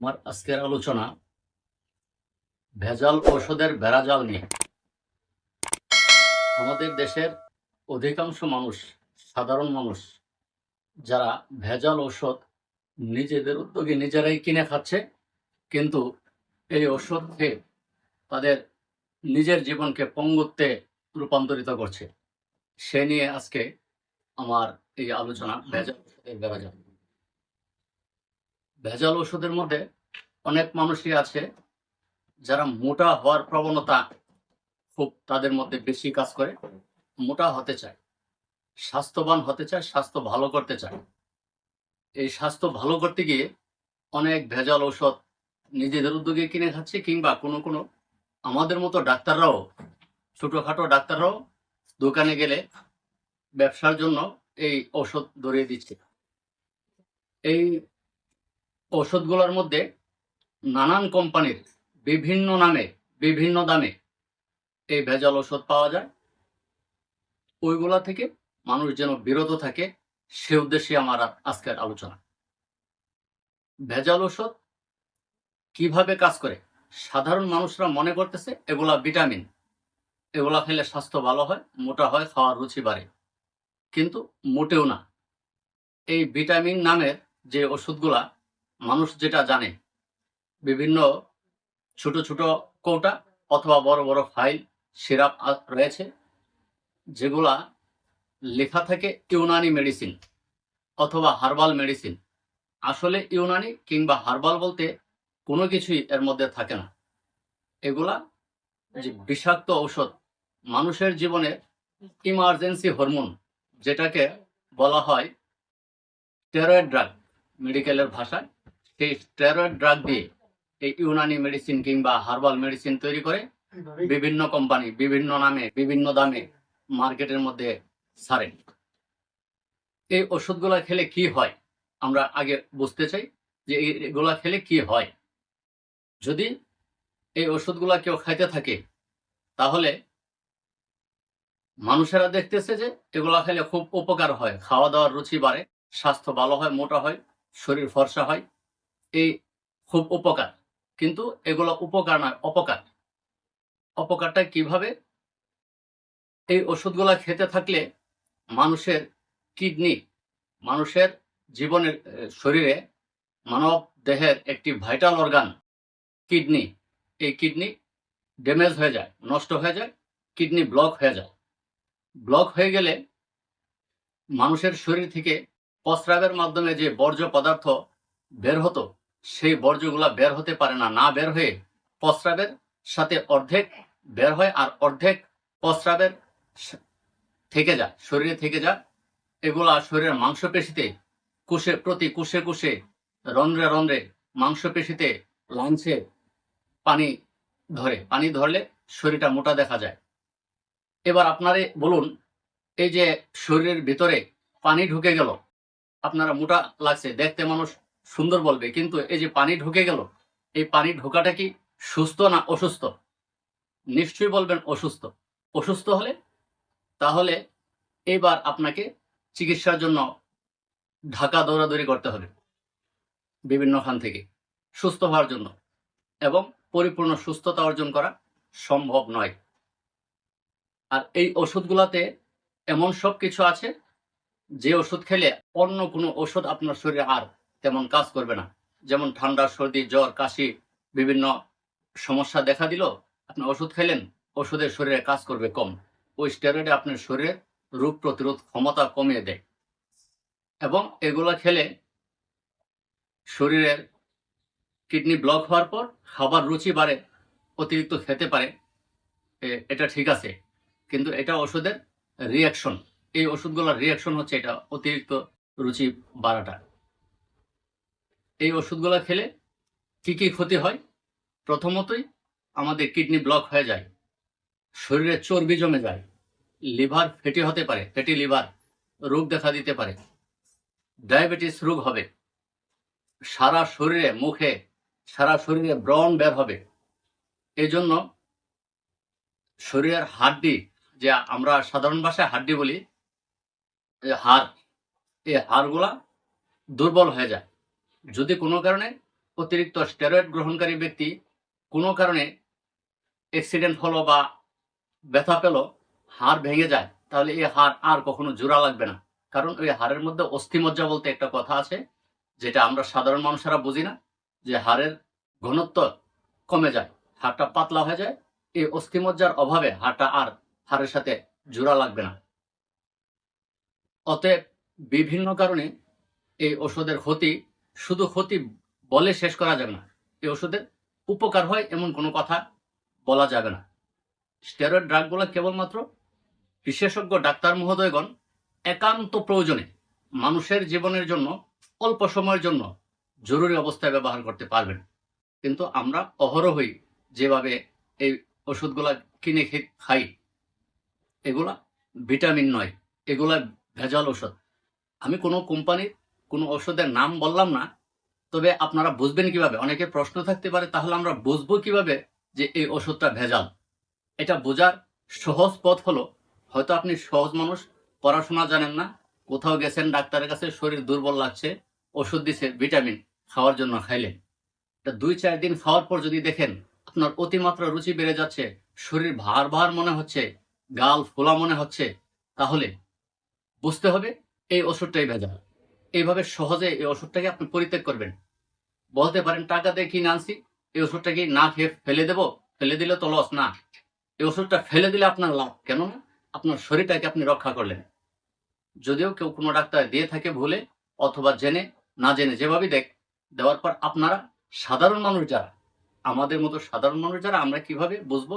আমার আজকের আলোচনা ভেজাল ঔষধের বেড়াজাল নিয়ে। আমাদের দেশের অধিকাংশ মানুষ, সাধারণ মানুষ, যারা ভেজাল ঔষধ নিজেদের উদ্যোগে নিজেরাই কিনে খাচ্ছে, কিন্তু এই ওষুধ খেয়ে তাদের নিজের জীবনকে পঙ্গুত্বে রূপান্তরিত করছে। সে নিয়ে আজকে আমার এই আলোচনা ভেজাল ওষুধের বেড়াজাল ভেজাল ওষুধের মধ্যে অনেক মানুষই আছে যারা মোটা হওয়ার প্রবণতা খুব তাদের মধ্যে বেশি কাজ করে, মোটা হতে চায়, স্বাস্থ্যবান হতে চায়, স্বাস্থ্য ভালো করতে চায়। এই স্বাস্থ্য ভালো করতে গিয়ে অনেক ভেজাল ঔষধ নিজেদের উদ্যোগে কিনে খাচ্ছে কিংবা কোনো কোনো আমাদের মতো ডাক্তাররাও, ছোটোখাটো ডাক্তাররাও দোকানে গেলে ব্যবসার জন্য এই ঔষধ ধরিয়ে দিচ্ছে। এই ঔষধগুলোর মধ্যে নানান কোম্পানির বিভিন্ন নামে, বিভিন্ন দামে এই ভেজাল ওষুধ পাওয়া যায়। ওইগুলা থেকে মানুষ যেন বিরত থাকে, সে উদ্দেশ্যে আমার আজকের আলোচনা। ভেজাল ওষুধ কীভাবে কাজ করে? সাধারণ মানুষরা মনে করতেছে এগুলা ভিটামিন। এগুলা খেলে স্বাস্থ্য ভালো হয়, মোটা হয়, খাওয়ার রুচি বাড়ে। কিন্তু মোটেও না। এই ভিটামিন নামের যে ওষুধগুলা মানুষ যেটা জানে বিভিন্ন ছোট ছোট কৌটা অথবা বড় বড় ফাইল সিরাপ রয়েছে, যেগুলা লেখা থাকে ইউনানি মেডিসিন অথবা হার্বাল মেডিসিন আসলে ইউনানি কিংবা হার্বাল বলতে কোনো কিছুই এর মধ্যে থাকে না। এগুলা যে বিষাক্ত ঔষধ, মানুষের জীবনে ইমার্জেন্সি হরমোন যেটাকে বলা হয় স্টেরয়েড ড্রাগ মেডিকেলের ভাষায়। সেই স্টেরয়েড ড্রাগ দিয়ে এই ইউনানি মেডিসিন কিংবা হার্বাল মেডিসিন তৈরি করে বিভিন্ন কোম্পানি বিভিন্ন নামে বিভিন্ন দামে মার্কেটের মধ্যে ছাড়ে এই ওষুধগুলা খেলে কি হয়? আমরা আগে বুঝতে চাই যে এগুলা খেলে কি হয়। যদি এই ওষুধগুলা কেউ খাইতে থাকে তাহলে মানুষেরা দেখতেছে যে এগুলা খেলে খুব উপকার হয়। খাওয়া দাওয়ার রুচি বাড়ে স্বাস্থ্য ভালো হয় মোটা হয় শরীর ফর্সা হয় এই খুব উপকার। কিন্তু এগুলো উপকার নয়, অপকার। অপকারটা কীভাবে? এই ওষুধগুলা খেতে থাকলে মানুষের কিডনি, মানুষের জীবনের শরীরে, মানব দেহের একটি ভাইটাল অর্গান, কিডনি, এই কিডনি ড্যামেজ হয়ে যায়, নষ্ট হয়ে যায়, কিডনি ব্লক হয়ে যায়। ব্লক হয়ে গেলে মানুষের শরীর থেকে প্রস্রাবের মাধ্যমে যে বর্জ্য পদার্থ বের হতো সেই বর্জ্যগুলা বের হতে পারে না না বের হয়ে প্রস্রাবের সাথে অর্ধেক বের হয় আর অর্ধেক প্রস্রাবের থেকে যায়, শরীরে থেকে যায়। এগুলা শরীরের মাংসপেশিতে কুশে প্রতি কুশে কুশে রন্ধ্রে রন্ধ্রে মাংসপেশিতে লাঞ্চে পানি ধরে, পানি ধরলে শরীরটা মোটা দেখা যায়। এবার আপনারে বলুন, এই যে শরীরের ভিতরে পানি ঢুকে গেল, আপনারা মোটা লাগছে, দেখতে মানুষ সুন্দর বলবে, কিন্তু এই যে পানি ঢুকে গেল, এই পানি ঢোকাটা কি সুস্থ না অসুস্থ? নিশ্চয়ই বলবেন অসুস্থ। অসুস্থ হলে? তাহলে এবার আপনাকে চিকিৎসার জন্য ঢাকা দৌড়াদৌড়ি করতে হবে, বিভিন্ন খান থেকে, সুস্থ হওয়ার জন্য। এবং পরিপূর্ণ সুস্থতা অর্জন করা সম্ভব নয়। আর এই ওষুধগুলাতে এমন সব কিছু আছে, যে ওষুধ খেলে অন্য কোনো ওষুধ আপনার শরীরে আর তেমন কাজ করবে না। যেমন ঠান্ডা, সর্দি, জ্বর, কাশি, বিভিন্ন সমস্যা দেখা দিল, আপনি ওষুধ খেলেন, ওষুধের শরীরে কাজ করবে কম। ওই স্টেরয়েডে আপনার শরীরের রোগ প্রতিরোধ ক্ষমতা কমিয়ে দেয়। এবং এগুলো খেলে শরীরের কিডনি ব্লক হওয়ার পর খাবার রুচি বাড়ে, অতিরিক্ত খেতে পারে এটা ঠিক আছে। কিন্তু এটা ওষুধের রিয়াকশন এই ওষুধগুলোর রিয়াকশন হচ্ছে এটা অতিরিক্ত রুচি বাড়াটা। এই ওষুধগুলো খেলে কি কি ক্ষতি হয়? প্রথমতই আমাদের কিডনি ব্লক হয়ে যায়, শরীরে চর্বি জমে যায়, লিভার ফেটি হতে পারে, ফ্যাটি লিভার রোগ দেখা দিতে পারে, ডায়াবেটিস রোগ হবে, সারা শরীরে মুখে, সারা শরীরে ব্রণ বের হবে। এই জন্য শরীরের হাড্ডি, যে আমরা সাধারণ ভাষায় হাড্ডি বলি হাড়, এই হাড়গুলা দুর্বল হয়ে যায়। যদি কোনো কারণে অতিরিক্ত স্টেরয়েড গ্রহণকারী ব্যক্তি কোনো কারণে অ্যাক্সিডেন্ট হলো বা ব্যথা পেল, হাড় ভেঙে যায়, তাহলে এই হাড় আর কখনো জোড়া লাগবে না। কারণ ওই হাড়ের মধ্যে অস্থিমজ্জা বলতে একটা কথা আছে, যেটা আমরা সাধারণ মানুষেরা বুঝি না, যে হাড়ের ঘনত্ব কমে যায়, হাড়টা পাতলা হয়ে যায়, এই অস্থিমজ্জার অভাবে হাড়টা আর হাড়ের সাথে জোড়া লাগবে না। অতএব বিভিন্ন কারণে এই ওষুধের ক্ষতি শুধু ক্ষতি বলে শেষ করা যাবে না। এই ওষুধের উপকার হয় এমন কোনো কথা বলা যাবে না। স্টেরয়েড ড্রাগগুলো কেবলমাত্র বিশেষজ্ঞ ডাক্তার মহোদয়গণ একান্ত প্রয়োজনে মানুষের জীবনের জন্য, অল্প সময়ের জন্য জরুরি অবস্থায় ব্যবহার করতে পারবেন। কিন্তু আমরা অহরহই যেভাবে এই ওষুধগুলা কিনে খাই, এগুলা ভিটামিন নয়, এগুলা ভেজাল ওষুধ। আমি কোনো কোম্পানির কোনো ওষুধের নাম বললাম না, তবে আপনারা বুঝবেন কীভাবে? অনেকে প্রশ্ন থাকতে পারে, তাহলে আমরা বুঝব কীভাবে যে এই ওষুধটা ভেজাল। এটা বোঝার সহজ পথ হলো, হয়তো আপনি সহজ মানুষ, পড়াশোনা জানেন না, কোথাও গেছেন, ডাক্তারের কাছে শরীর দুর্বল লাগছে, ওষুধ দিছে, ভিটামিন খাওয়ার জন্য খাইলেন। এটা দুই চার দিন খাওয়ার পর যদি দেখেন আপনার অতিমাত্রা রুচি বেড়ে যাচ্ছে, শরীর ভার ভার মনে হচ্ছে, গাল ফোলা মনে হচ্ছে, তাহলে বুঝতে হবে এই ওষুধটাই ভেজাল। এইভাবে সহজে এই ওষুধটাকে আপনি পরিত্যাগ করবেন। বলতে পারেন, টাকা দিয়ে কিনে আনছি এই ওষুধটা কি না খেয়ে ফেলে দেবো? ফেলে দিলে তো লস না। এই ওষুধটা ফেলে দিলে আপনার লাভ কেন আপনার শরীরটাকে আপনি রক্ষা করলেন। যদিও কেউ কোনো ডাক্তার দিয়ে থাকে ভুলে অথবা জেনে, না জেনে যেভাবে দেখ, দেওয়ার পর আপনারা সাধারণ মানুষ যারা, আমাদের মতো সাধারণ মানুষ যারা আমরা কীভাবে বুঝব